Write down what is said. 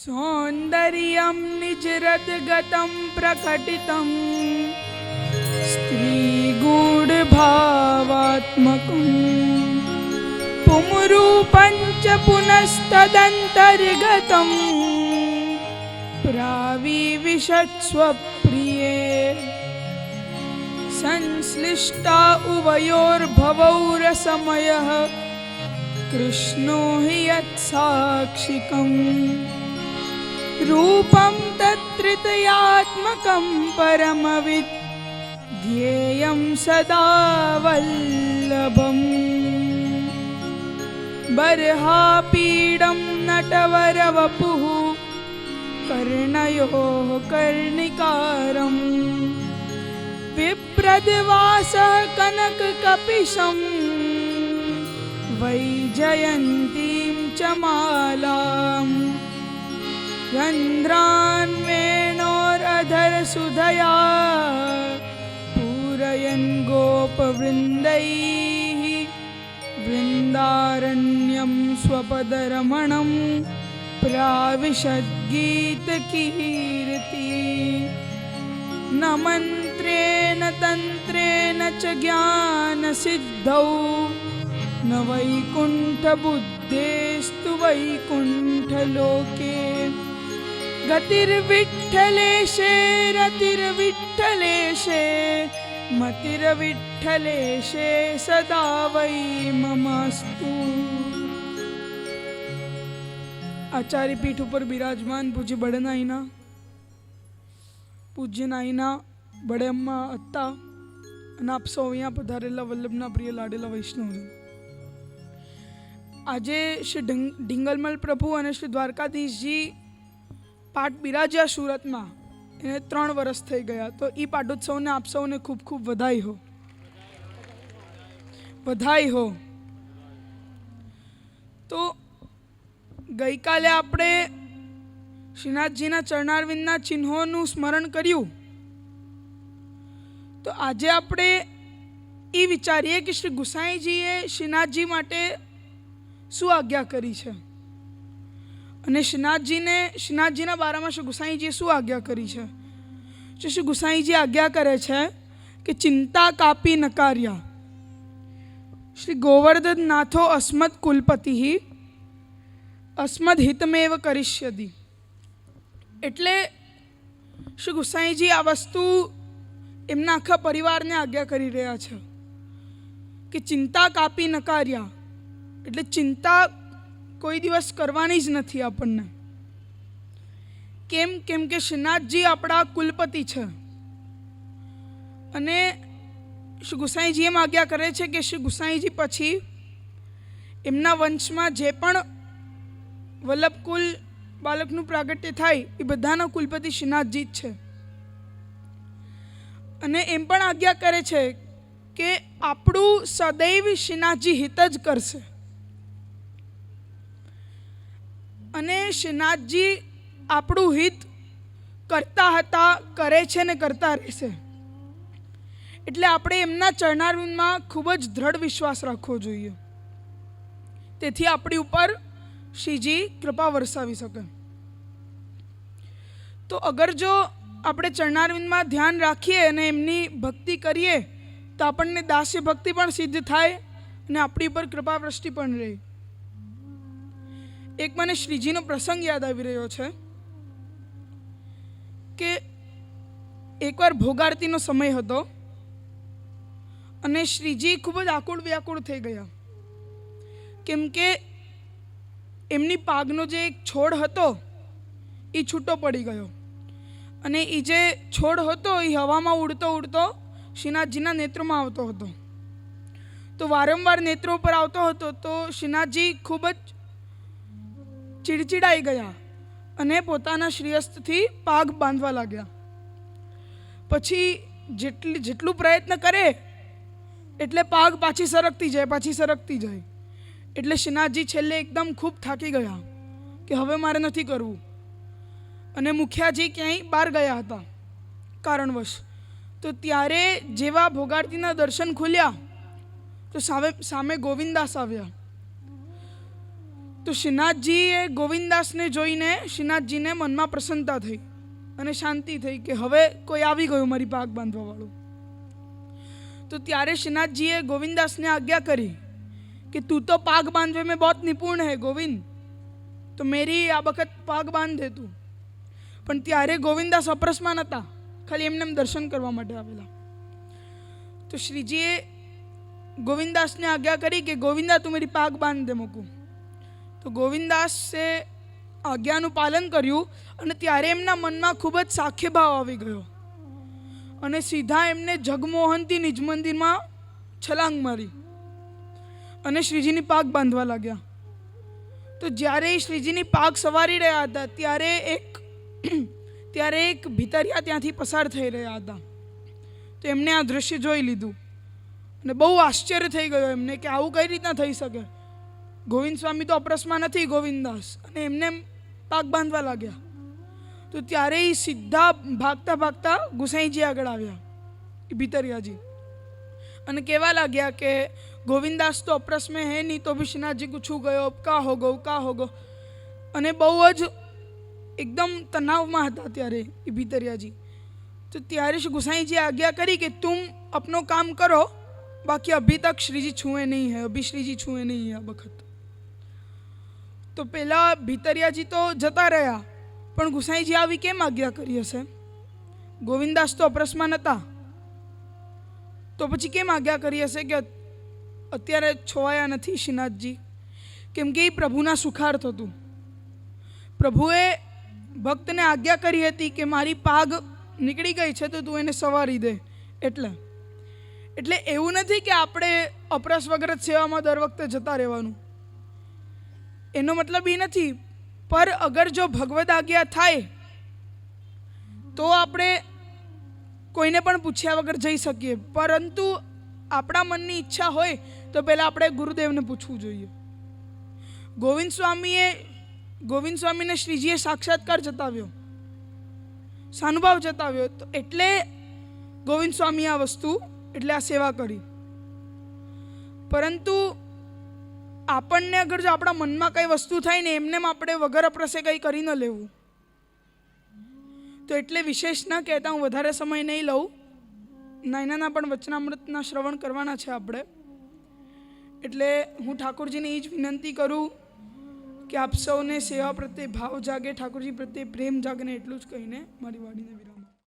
सौन्दर्यं निजरद्गतं प्रकटितं। स्त्रीगूढभावात्मकम् पुंरूपं च पुनस्तदन्तर्गतं प्राविविशत्स्वप्रिये संश्लिष्टा उभयोर्भवौ रसमयः कृष्णो हि यत्साक्षिकम् रूपं तत्त्रितयात्मकं परमविद् ध्येयं सदा वल्लभम्। बर्हापीडं नटवरवपुः कर्णयोः कर्णिकारम् विप्रद्वासः कनककपिशं वैजयन्तीं च मालाम् रन्ध्रान्वेणोरधरसुधया पूरयन् गोपवृन्दैः वृन्दारण्यं स्वपदरमणं प्राविशद्गीतकीर्ति। न मन्त्रेण तन्त्रेण च ज्ञानसिद्धौ न वैकुण्ठबुद्धेस्तु वैकुण्ठलोके ગતિર વિઠ્ઠલેશે રતિર ગતિર્વિઠ્ઠલેશે મતિર વિઠ્ઠલેશે સદા વૈ મમસ્તુ આચાર્ય પીઠ ઉપર બિરાજમાન પૂજ્ય બડનાઈના પૂજ્ય નાઈના બડે અમ્મા અત્તા અને આપ સૌ અહીંયા પધારેલા વલ્લભના પ્રિય લાડેલા વૈષ્ણવજન આજે શ્રી ઢિંગલમલ પ્રભુ અને શ્રી દ્વારકાધીશજી પાઠ બિરાજ્યા સુરતમાં. એને ત્રણ વર્ષ થઈ ગયા. તો એ પાટોત્સવને આપ સૌને ખૂબ ખૂબ વધાઈ હો. વધાઈ હો. તો ગઈકાલે આપણે શ્રીનાથજીના ચરણારવિંદના ચિહ્નોનું સ્મરણ કર્યું. તો આજે આપણે એ વિચારીએ કે શ્રી ગુસાઈજીએ શ્રીનાથજી માટે શું આજ્ઞા કરી છે? અને શ્રીનાથજીને શ્રીનાથજીના બારામાં શ્રી ગુસાઈજીએ શું આજ્ઞા કરી છે? જો શ્રી ગુસાઈજી આજ્ઞા કરે છે કે ચિંતા કાપી નકાર્યા. શ્રી ગોવર્ધન નાથો અસ્મદ કુલપતિ અસ્મદ હિતમેવ કરિષ્યદી એટલે શ્રી ગુસાઈજી આ વસ્તુ એમના આખા પરિવારને આજ્ઞા કરી રહ્યા છે કે ચિંતા કાપી નકાર્યા. એટલે ચિંતા કોઈ દિવસ કરવાની જ નથી આપણને. કેમ? કેમ કે શ્રીનાથજી આપણા કુલપતિ છે. અને શ્રી ગુસાઈજી એમ આજ્ઞા કરે છે કે શ્રી ગુસાઈજી પછી એમના વંશમાં જે પણ વલ્લભકુલ બાળકનું પ્રાગટ્ય થાય, એ બધાના કુલપતિ શ્રીનાથજી જ છે. અને એમ પણ આજ્ઞા કરે છે કે આપણું સદૈવ શ્રીનાથજી હિત જ કરશે. અને શ્રીનાથજી આપણું હિત કરતા હતા, કરે છે ને કરતા રહેશે. એટલે આપણે એમના ચરણારવિંદમાં ખૂબ જ દ્રઢ વિશ્વાસ રાખવો જોઈએ. તેથી આપણી ઉપર શ્રીજી કૃપા વરસાવી શકે. તો અગર જો આપણે ચરણારવિંદમાં ધ્યાન રાખીએ અને એમની ભક્તિ કરીએ, તો આપણને દાસ્ય ભક્તિ પણ સિદ્ધ થાય અને આપણી ઉપર કૃપા વૃષ્ટિ પણ રહે. એક મને શ્રીજીનો પ્રસંગ યાદ આવી રહ્યો છે કે એકવાર ભોગારતીનો સમય હતો અને શ્રીજી ખૂબ જ આકુળ વ્યાકુળ થઈ ગયા. કેમ કે એમની પાગનો જે એક છોડ હતો એ છૂટો પડી ગયો. અને એ જે છોડ હતો એ હવામાં ઉડતો ઉડતો શ્રીનાથજીના નેત્રોમાં આવતો હતો. તો વારંવાર નેત્રો પર આવતો હતો તો શ્રીનાથજી ખૂબ જ ચીડચીડાઈ ગયા અને પોતાના શ્રેયસ્થથી પાગ બાંધવા લાગ્યા. પછી જેટલી, જેટલું પ્રયત્ન કરે, એટલે પાગ પાછી સરકતી જાય, પાછી સરકતી જાય. એટલે શ્રીનાથજી છેલ્લે એકદમ ખૂબ થાકી ગયા કે હવે મારે નથી કરવું. અને મુખિયાજી ક્યાંય બહાર ગયા હતા, કારણવશ. તો ત્યારે જેવા ભોગારતીના દર્શન ખુલ્યા, તો સામે સામે ગોવિંદાસ આવ્યા. તો શ્રીનાથજીએ ગોવિંદાસને જોઈને શ્રીનાથજીને મનમાં પ્રસન્નતા થઈ અને શાંતિ થઈ કે હવે કોઈ આવી ગયું મારી પાક બાંધવાવાળું. તો ત્યારે શ્રીનાથજીએ ગોવિંદાસને આજ્ઞા કરી કે તું તો પાક બાંધવે મેં બહુ નિપુણ હે ગોવિંદ. તો મેરી આ વખત પાક બાંધે તું. પણ ત્યારે ગોવિંદાસ અપરસમાં નહોતા ખાલી એમને એમ દર્શન કરવા માટે આવેલા. તો શ્રીજીએ ગોવિંદાસને આજ્ઞા કરી કે ગોવિંદા તું મારી પાક બાંધ દે મૂકું. તો ગોવિંદાસે આજ્ઞાનું પાલન કર્યું અને ત્યારે એમના મનમાં ખૂબ જ સાખ્યભાવ આવી ગયો. અને સીધા એમને જગમોહનથી નિજ મંદિરમાં છલાંગ મારી અને શ્રીજીની પાક બાંધવા લાગ્યા. તો જ્યારે એ શ્રીજીની પાક સવારી રહ્યા હતા, ત્યારે એક ત્યારે એક ભીતરિયા ત્યાંથી પસાર થઈ રહ્યા હતા. તો એમને આ દૃશ્ય જોઈ લીધું અને બહુ આશ્ચર્ય થઈ ગયો એમને કે આવું કઈ રીતના થઈ શકે? ગોવિંદ સ્વામી તો અપરસમાં નથી ગોવિંદાસ. અને એમને પાક બાંધવા લાગ્યા. તો ત્યારે એ સીધા ભાગતા ભાગતા ગુસાઈજી આગળ આવ્યા. એ ભીતરિયાજી. અને કહેવા લાગ્યા કે, ગોવિંદાસ તો અપ્રસમે મેં હે નહીં, તો વિશ્વનાથજી ગુછું ગયો કા હો ગો કા હો ગો અને બહુ જ એકદમ તણાવમાં હતા ત્યારે એ ભીતરિયાજી. તો ત્યારે શ્રી ગુસાઈજી આજ્ઞા કરી કે તું અપનો કામ કરો, બાકી અભી તક શ્રીજી છુએ નહીં હે, અભી શ્રીજી છુએ નહીં આ વખત. તો પેલા ભીતરિયાજી તો જતા રહ્યા. પણ ગુસાઈજી આવી કેમ આજ્ઞા કરી હશે? ગોવિંદાસ તો અપ્રસમાં નહોતા તો પછી કેમ આજ્ઞા કરી હશે કે અત્યારે છોવાયા નથી શ્રીનાથજી? કેમ કે એ પ્રભુના સુખાર્થ હતું. પ્રભુએ ભક્તને આજ્ઞા કરી હતી કે મારી પાગ નીકળી ગઈ છે તો તું એને સવારી દે. એટલે એટલે એવું નથી કે આપણે અપરસ વગર સેવામાં દર વખતે જતા રહેવાનું. એનો મતલબ એ નથી, પર અગર જો ભગવદ આજ્ઞા થાય, તો આપણે કોઈને પણ પૂછ્યા વગર જઈ શકીએ. પરંતુ આપણા મનની ઈચ્છા હોય, તો પહેલાં આપણે ગુરુદેવને પૂછવું જોઈએ. ગોવિંદ સ્વામીએ, ગોવિંદ સ્વામીને શ્રીજીએ સાક્ષાત્કાર જતાવ્યો. સાનુભાવ જતાવ્યો. તો એટલે ગોવિંદ સ્વામી આ વસ્તુ, એટલે આ સેવા કરી. પરંતુ આપણને અગર જો આપણા મનમાં કઈ વસ્તુ થાય ને, એમને આપણે વગર અપ્રસે કંઈ કરી ન લેવું. તો એટલે વિશેષ ના કહેતા હું વધારે સમય નહીં લઉં. નાનાના પણ વચનામૃતના શ્રવણ કરવાના છે આપણે. એટલે હું ઠાકોરજીને એ જ વિનંતી કરું કે આપ સૌને સેવા પ્રત્યે ભાવ જાગે, ઠાકોરજી પ્રત્યે પ્રેમ જાગે એટલું જ કહીને મારી વાડીને વિરામ